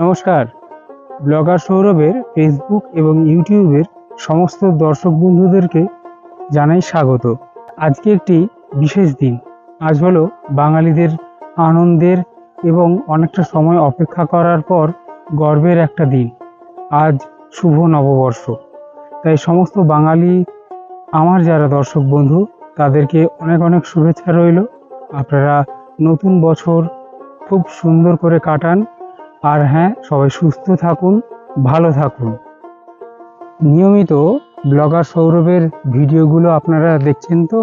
নমস্কার। ব্লগার সৌরভের ফেসবুক এবং ইউটিউবের সমস্ত দর্শক বন্ধুদেরকে জানাই স্বাগত। আজকে একটি বিশেষ দিন। আজ হলো বাঙালিদের আনন্দের এবং অনেকটা সময় অপেক্ষা করার পর গর্বের একটা দিন। আজ শুভ নববর্ষ। তাই সমস্ত বাঙালি, আমার যারা দর্শক বন্ধু, তাদেরকে অনেক অনেক শুভেচ্ছা রইল। আপনারা নতুন বছর খুব সুন্দর করে কাটান। আর হ্যাঁ সবাই সুস্থ থাকুন, ভালো থাকুন। নিয়মিত ব্লগার সৌরভের ভিডিওগুলো আপনারা দেখছেন তো?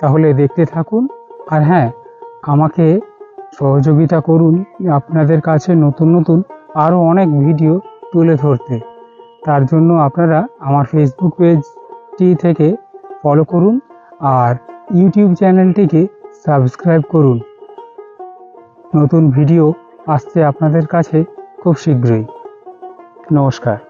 তাহলে দেখতে থাকুন। আর হ্যাঁ আমাকে সহযোগিতা করুন। আপনাদের কাছে নতুন নতুন আরও অনেক ভিডিও তুলে ধরতে। তার জন্য আপনারা আমার ফেসবুক পেজটি থেকে ফলো করুন আর ইউটিউব চ্যানেলটিকে সাবস্ক্রাইব করুন। নতুন ভিডিও আসছে আপনাদের কাছে খুব শীঘ্রই। নমস্কার।